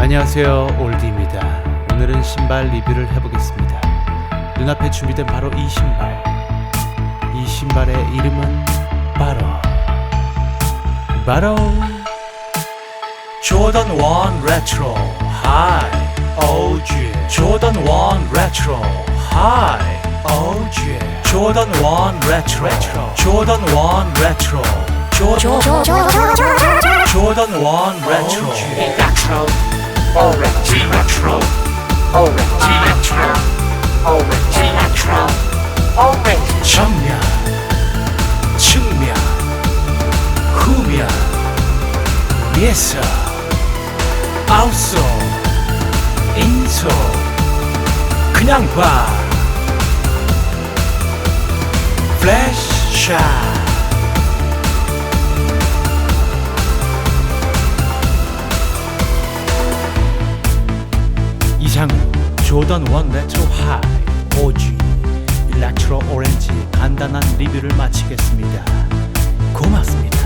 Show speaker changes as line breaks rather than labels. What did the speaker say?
안녕하세요 올디입니다 오늘은 신발 리뷰를 해보겠습니다 눈앞에 준비된 바로 이 신발 이 신발의 이름은 바로 바로 조던 1 레트로 하이 오지 조던 1 레트로 하이 오지 조던 1 레트로 조던 1 레트로 조던 조던 1 레트로
retro, orange, retro, orange, retro, orange, retro, orange.
정면, 측면, 후면, 예서, 아웃소, 인소, 그냥 봐. 플래시 샷. 조던 원 레트로 하이 오지 일라트로 오렌지 간단한 리뷰를 마치겠습니다. 고맙습니다.